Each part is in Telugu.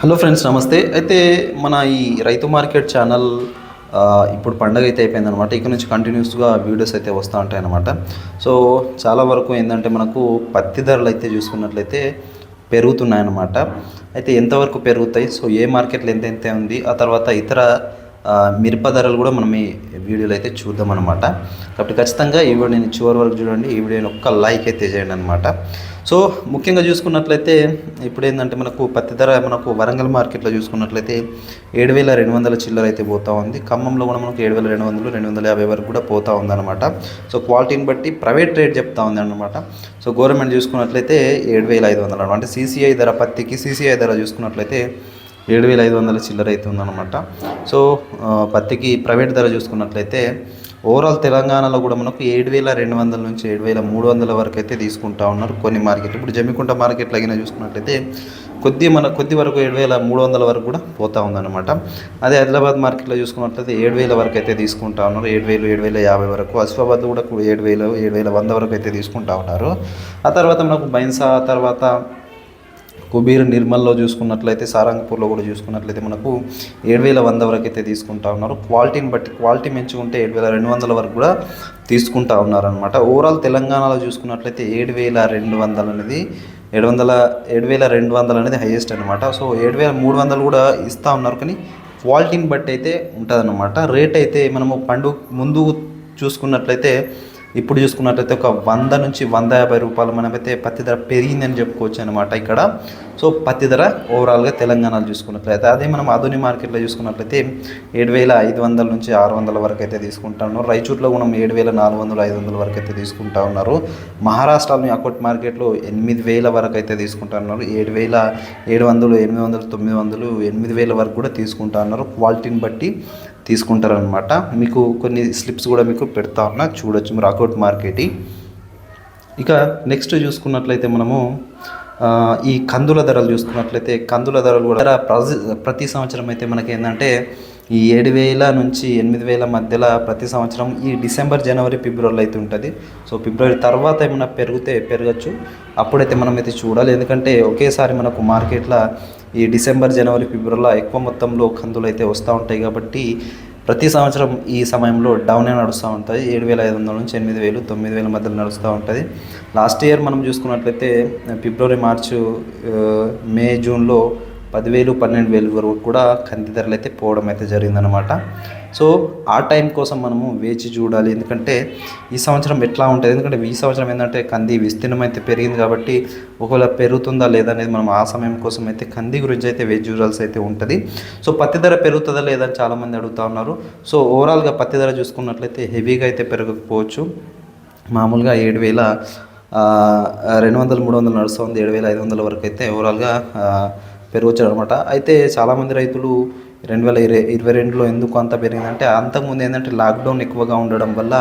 హలో ఫ్రెండ్స్ నమస్తే. అయితే మన ఈ రైతు మార్కెట్ ఛానల్ ఇప్పుడు పండగ అయితే అయిపోయింది అనమాట ఇక్కడ నుంచి కంటిన్యూస్గా వీడియోస్ అయితే వస్తూ ఉంటాయి అనమాట సో చాలా వరకు ఏంటంటే మనకు పత్తి ధరలు అయితే చూసుకున్నట్లయితే పెరుగుతున్నాయన్నమాట. అయితే ఎంతవరకు పెరుగుతాయి? సో ఏ మార్కెట్లో ఎంత ఎంత ఉంది? ఆ తర్వాత ఇతర మిరప ధరలు కూడా మనం ఈ వీడియోలో అయితే చూద్దాం అనమాట కాబట్టి ఖచ్చితంగా ఈ వీడియో నేను చివరి వరకు చూడండి. ఈ వీడియోని ఒక్క లైక్ అయితే చేయండి అనమాట సో ముఖ్యంగా చూసుకున్నట్లయితే ఇప్పుడు ఏంటంటే మనకు పత్తి ధర మనకు వరంగల్ మార్కెట్లో చూసుకున్నట్లయితే ఏడు వేల రెండు వందల చిల్లర అయితే పోతా ఉంది. ఖమ్మంలో కూడా మనకు ఏడు వేల రెండు వందలు రెండు వందల యాభై వరకు కూడా పోతా ఉందన్నమాట. సో క్వాలిటీని బట్టి ప్రైవేట్ రేట్ చెప్తా ఉంది అనమాట సో గవర్నమెంట్ చూసుకున్నట్లయితే ఏడు వేల ఐదు వందలు అనమాట అంటే సీసీఐ ధర పత్తికి సీసీఐ ధర చూసుకున్నట్లయితే ఏడు వేల ఐదు వందల చిల్లర అయితే ఉందన్నమాట సో పత్తికి ప్రైవేట్ ధర చూసుకున్నట్లయితే ఓవరాల్ తెలంగాణలో కూడా మనకు ఏడు వేల రెండు వందల నుంచి ఏడు వేల మూడు వందల వరకు అయితే తీసుకుంటా ఉన్నారు కొన్ని మార్కెట్లు. ఇప్పుడు జమ్మికుంట మార్కెట్లో అయినా చూసుకున్నట్లయితే కొద్ది మన కొద్ది వరకు ఏడు వేల మూడు వందల వరకు కూడా పోతా ఉందన్నమాట. అదే హైదరాబాద్ మార్కెట్లో చూసుకున్నట్లయితే ఏడు వేల వరకు అయితే తీసుకుంటా ఉన్నారు. ఏడు వేలు ఏడు వేల యాభై వరకు అసిఫాబాద్ కూడా ఏడు వేలు ఏడు వేల వంద వరకు అయితే తీసుకుంటా ఉన్నారు. ఆ తర్వాత మనకు బైన్సా తర్వాత కుబీర్ నిర్మల్లో చూసుకున్నట్లయితే సారంగపూర్లో కూడా చూసుకున్నట్లయితే మనకు ఏడు వేల వంద వరకు అయితే తీసుకుంటా ఉన్నారు. క్వాలిటీని బట్టి క్వాలిటీ మంచిగా ఏడు వేల రెండు వందల వరకు కూడా తీసుకుంటా ఉన్నారనమాట ఓవరాల్ తెలంగాణలో చూసుకున్నట్లయితే ఏడు వేల రెండు వందలు అనేది ఏడు వందల ఏడు వేల రెండు వందలు అనేది హైయెస్ట్ అనమాట సో ఏడు వేల మూడు వందలు కూడా ఇస్తూ ఉన్నారు. కానీ క్వాలిటీని బట్టి అయితే ఉంటుందన్నమాట. రేట్ అయితే మనము పండుగ ముందు చూసుకున్నట్లయితే ఇప్పుడు చూసుకున్నట్లయితే ఒక వంద నుంచి వంద యాభై రూపాయలు మనమైతే పత్తి ధర పెరిగిందని చెప్పుకోవచ్చు అనమాట ఇక్కడ. సో పత్తి ధర ఓవరాల్గా తెలంగాణలో చూసుకున్నట్లయితే అదే మనం ఆధునిక మార్కెట్లో చూసుకున్నట్లయితే ఏడు వేల ఐదు వందల నుంచి ఆరు వందల వరకు అయితే తీసుకుంటా ఉన్నారు. రాయచూట్లో కూడా ఏడు వేల నాలుగు వందలు ఐదు వందల వరకు అయితే తీసుకుంటా ఉన్నారు. మహారాష్ట్రలోని అకౌంట్ మార్కెట్లో ఎనిమిది వేల వరకు అయితే తీసుకుంటా ఉన్నారు. ఏడు వేల ఏడు వందలు ఎనిమిది వందలు తొమ్మిది వందలు ఎనిమిది వేల వరకు కూడా తీసుకుంటా ఉన్నారు. క్వాలిటీని బట్టి తీసుకుంటారనమాట మీకు కొన్ని స్లిప్స్ కూడా మీకు పెడతా ఉన్నా చూడొచ్చు మీరు అకౌంట్ మార్కెట్ ఇక నెక్స్ట్ చూసుకున్నట్లయితే మనము ఈ కందుల ధరలు చూసుకున్నట్లయితే కందుల ధరలు కూడా ప్రతి ప్రతి సంవత్సరం అయితే మనకి ఏంటంటే ఈ ఏడు వేల నుంచి ఎనిమిది వేల మధ్యలో ప్రతి సంవత్సరం ఈ డిసెంబర్ జనవరి ఫిబ్రవరిలో అయితే ఉంటుంది. సో ఫిబ్రవరి తర్వాత ఏమైనా పెరిగితే పెరగచ్చు. అప్పుడైతే మనం అయితే చూడాలి. ఎందుకంటే ఒకేసారి మనకు మార్కెట్లో ఈ డిసెంబర్ జనవరి ఫిబ్రవరిలో ఎక్కువ మొత్తంలో కందులు అయితే వస్తూ ఉంటాయి కాబట్టి ప్రతి సంవత్సరం ఈ సమయంలో డౌనే నడుస్తూ ఉంటుంది. ఏడు వేల ఐదు వందల నుంచి ఎనిమిది వేలు తొమ్మిది వేల మధ్యలో నడుస్తూ ఉంటుంది. లాస్ట్ ఇయర్ మనం చూసుకున్నట్లయితే ఫిబ్రవరి మార్చు మే జూన్లో పదివేలు పన్నెండు వేలు వరకు కూడా కంది ధరలు అయితే పోవడం అయితే జరిగిందనమాట సో ఆ టైం కోసం మనము వేచి చూడాలి. ఎందుకంటే ఈ సంవత్సరం ఎట్లా ఉంటుంది? ఎందుకంటే ఈ సంవత్సరం ఏంటంటే కంది విస్తీర్ణం అయితే పెరిగింది కాబట్టి ఒకవేళ పెరుగుతుందా లేదా అనేది మనం ఆ సమయం కోసం అయితే కంది గురించి అయితే వేచి చూడాల్సి అయితే ఉంటుంది. సో పత్తి ధర పెరుగుతుందా లేదా అని చాలామంది అడుగుతా ఉన్నారు. సో ఓవరాల్గా పత్తి ధర చూసుకున్నట్లయితే హెవీగా అయితే పెరగకపోవచ్చు. మామూలుగా ఏడు వేల రెండు వందలు మూడు వందలు నడుస్తుంది ఏడు వేల ఐదు వందల వరకు అయితే ఓవరాల్గా ఆ, అనమాట అయితే చాలామంది రైతులు రెండు వేల ఇరవై ఇరవై రెండులో ఎందుకు అంత పెరిగిందంటే అంతకుముందు ఏంటంటే లాక్డౌన్ ఎక్కువగా ఉండడం వల్ల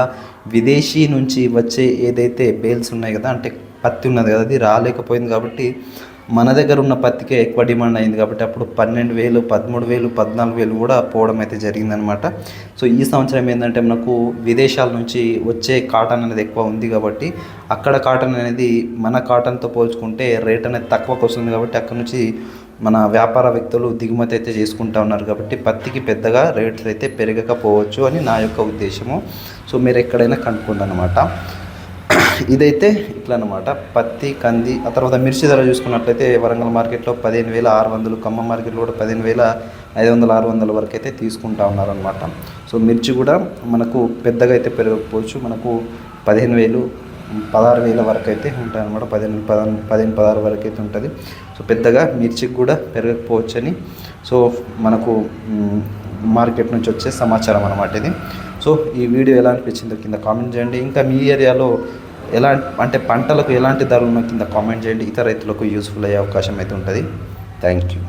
విదేశీ నుంచి వచ్చే ఏదైతే బేల్స్ ఉన్నాయి కదా అంటే పత్తి ఉన్నది కదా అది రాలేకపోయింది కాబట్టి మన దగ్గర ఉన్న పత్తికే ఎక్కువ డిమాండ్ అయింది కాబట్టి అప్పుడు పన్నెండు వేలు పదమూడు వేలు పద్నాలుగు వేలు కూడా పోవడం అయితే జరిగిందనమాట సో ఈ సంవత్సరం ఏంటంటే మనకు విదేశాల నుంచి వచ్చే కాటన్ అనేది ఎక్కువ ఉంది కాబట్టి అక్కడ కాటన్ అనేది మన కాటన్తో పోల్చుకుంటే రేట్ అనేది తక్కువకు వస్తుంది కాబట్టి అక్కడ నుంచి మన వ్యాపార వ్యక్తులు దిగుమతి అయితే చేసుకుంటా ఉన్నారు కాబట్టి పత్తికి పెద్దగా రేట్స్ అయితే పెరగకపోవచ్చు అని నా యొక్క ఉద్దేశము. సో మీరు ఎక్కడైనా కనుక్కోండి అనమాట ఇదైతే ఇట్లా అనమాట పత్తి కంది ఆ తర్వాత మిర్చి ధర చూసుకున్నట్లయితే వరంగల్ మార్కెట్లో పదిహేను వేల ఆరు వందలు ఖమ్మం మార్కెట్లో కూడా పదిహేను వేల ఐదు వందల ఆరు వందల వరకు అయితే తీసుకుంటా ఉన్నారనమాట సో మిర్చి కూడా మనకు పెద్దగా అయితే పెరగకపోవచ్చు. మనకు పదిహేను వేలు పదహారు వేల వరకు అయితే ఉంటాయి అనమాట పదిహేను పదహారు పదిహేను పదహారు వరకు అయితే ఉంటుంది. సో పెద్దగా మిర్చికి కూడా పెరగకపోవచ్చని సో మనకు మార్కెట్ నుంచి వచ్చే సమాచారం అనమాట ఇది. సో ఈ వీడియో ఎలా అనిపించిందో కింద కామెంట్ చేయండి. ఇంకా మీ ఏరియాలో ఎలా అంటే పంటలకు ఎలాంటి ధరలు ఉన్నా కింద కామెంట్ చేయండి. ఇతర రైతులకు యూస్ఫుల్ అయ్యే అవకాశం అయితే ఉంటుంది. Thank you.